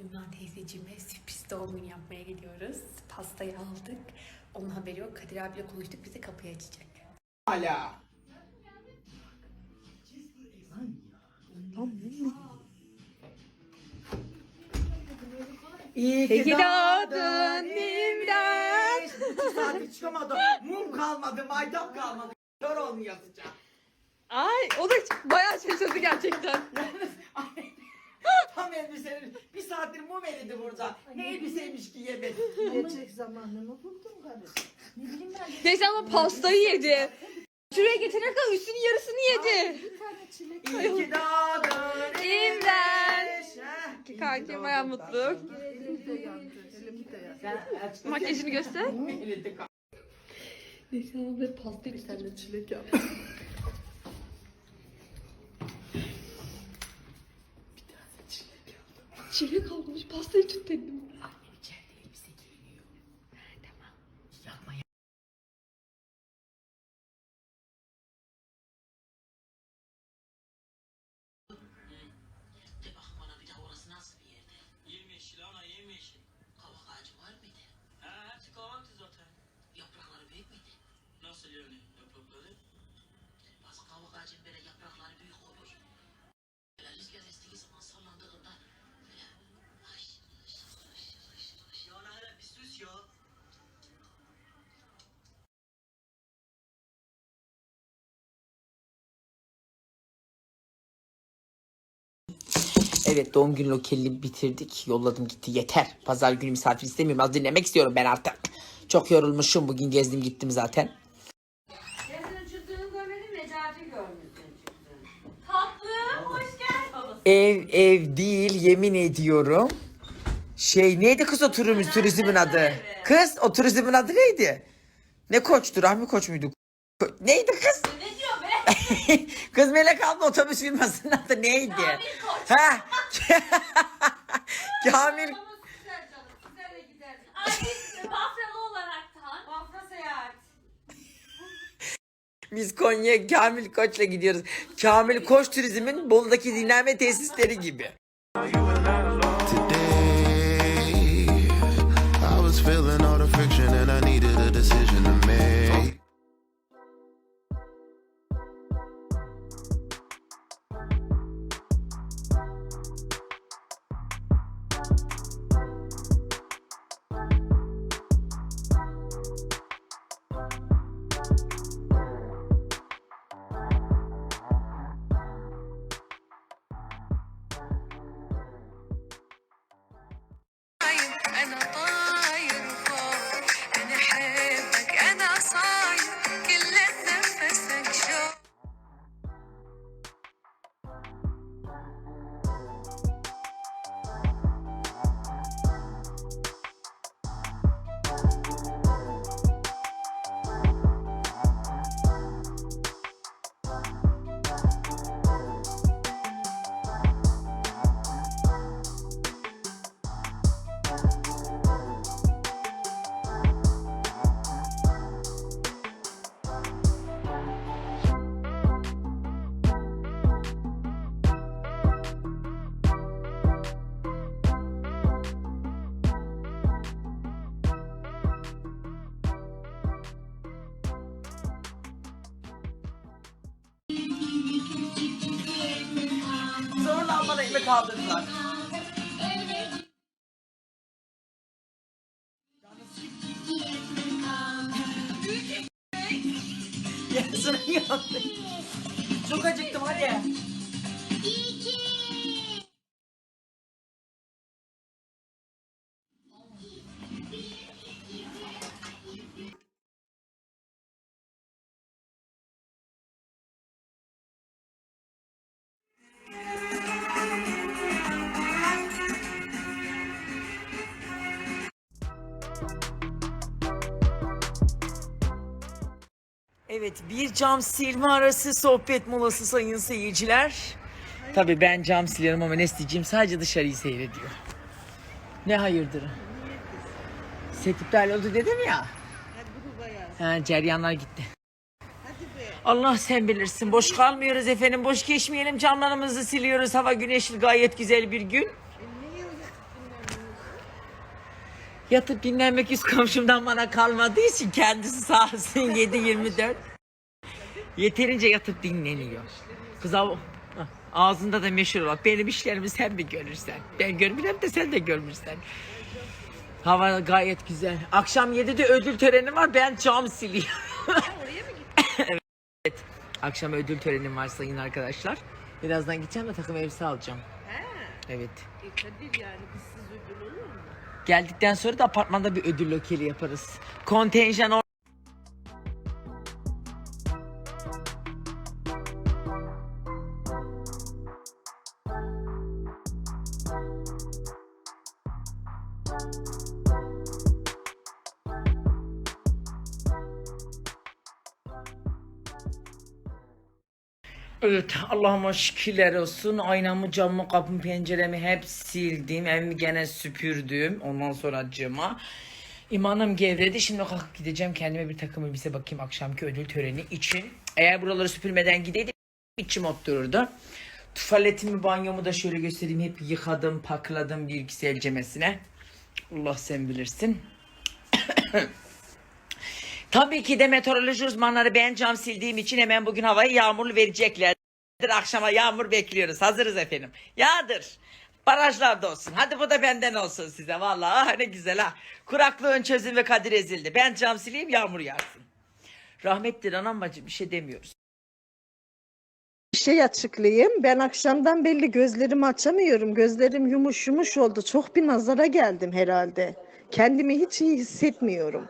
Ümran teyzeciğime sürpriz doğum günü yapmaya gidiyoruz. Pastayı aldık. Onun haberi yok. Kadir abiyle konuştuk. Bize kapıyı açacak. Hala. İyi ki doğdun İmran. İki saattir çıkamadı. Mum kalmadı, maydam kalmadı. Kör olmayasıca. Ay o da bayağı şaşırdı gerçekten. Tam elbisenin bir saattir mum eridi burada. Ne elbiseymiş ki yemedi. Gelecek zamanını buldum kardeşim. Ne bileyim ben. Neyse ama pastayı yedi. Şuraya getirene kadar üstünün yarısını yedi. Bir tane çilek. İyi ki doğdun ki Kankim bayağı mutlu. Makyajını göster. Neyse ama ben pastayı Bir tane çilek yap. Çilek almış pastayı tut dedim. İçeride elbise giyiniyor. Tamam. Yapma ya. De bak bana bir de orası nasıl bir yerde? Ana yemyeşil. Kavak ağacı var mıydı? He hepsi kavaktı zaten. Yaprakları büyük müydü? Nasıl yani yaprakları? Bazı kavak ağacının böyle Evet doğum günü lokalini bitirdik. Yolladım gitti yeter. Pazar günü misafir istemiyorum. Az dinlemek istiyorum ben artık. Çok yorulmuşum. Bugün gezdim gittim zaten. Ev ev değil yemin ediyorum. Şey neydi kız o turumuz turizmin adı? Kız o turizmin adı neydi? Ne koçtu? Rahmi Koç muydu? Neydi kız? Ne diyor be? kız Melek abla otobüs firmasının adı neydi? Kamil Koç. Ha. Kamil Ama güzel canım, güzel de gider. Ay biz Bafralı olaraktan. Bafra seyahat. Biz Konya Kamil Koç'la gidiyoruz. Kamil Koç Turizm'in Bolu'daki dinlenme tesisleri gibi. Ekmek kaldırdılar. Yarısını yandı. Çok acıktım hadi. Evet bir cam silme arası sohbet molası sayın seyirciler. Tabii ben cam silerim ama Nesli'ciğim sadece dışarıyı seyrediyor. Ne hayırdır? Set oldu dedim ya. Ha, ceryanlar gitti. Allah sen bilirsin. Boş kalmıyoruz efendim. Boş geçmeyelim. Camlarımızı siliyoruz. Hava güneşli gayet güzel bir gün. Yatıp dinlenmek üst komşumdan bana kalmadığı için kendisi sağ olsun 7-24. Yeterince yatıp dinleniyor. Kız av- Hah, ağzında da meşhur bak benim işlerimi sen mi görürsen. Ben görmüyorum de sen de görmürsen. Hava gayet güzel. Akşam 7'de ödül töreni var ben cam siliyorum. evet. Akşam ödül törenim var sayın arkadaşlar. Birazdan gideceğim de takım elbise alacağım. Evet. Geldikten sonra da apartmanda bir ödül lokeli yaparız. Kontenjan or- Evet Allah'ıma şükürler olsun. Aynamı, camımı, kapımı, penceremi hep sildim. Evimi gene süpürdüm. Ondan sonra cama. İmanım gevredi. Şimdi kalkıp gideceğim kendime bir takım elbise bakayım akşamki ödül töreni için. Eğer buraları süpürmeden gideydim içim otururdu. Tuvaletimi, banyomu da şöyle göstereyim. Hep yıkadım, pakladım bir iki elcemesine. Allah sen bilirsin. Tabii ki de meteoroloji uzmanları ben cam sildiğim için hemen bugün havayı yağmurlu verecekler. Akşama yağmur bekliyoruz. Hazırız efendim. Yağdır. Barajlarda olsun. Hadi bu da benden olsun size. Vallahi ah, ne güzel ha. Kuraklığın çözüm ve kadir ezildi. Ben cam sileyim yağmur yağsın. Rahmetli anam bacı bir şey demiyoruz. Bir şey açıklayayım. Ben akşamdan belli gözlerimi açamıyorum. Gözlerim yumuş yumuş oldu. Çok bir nazara geldim herhalde. Kendimi hiç iyi hissetmiyorum.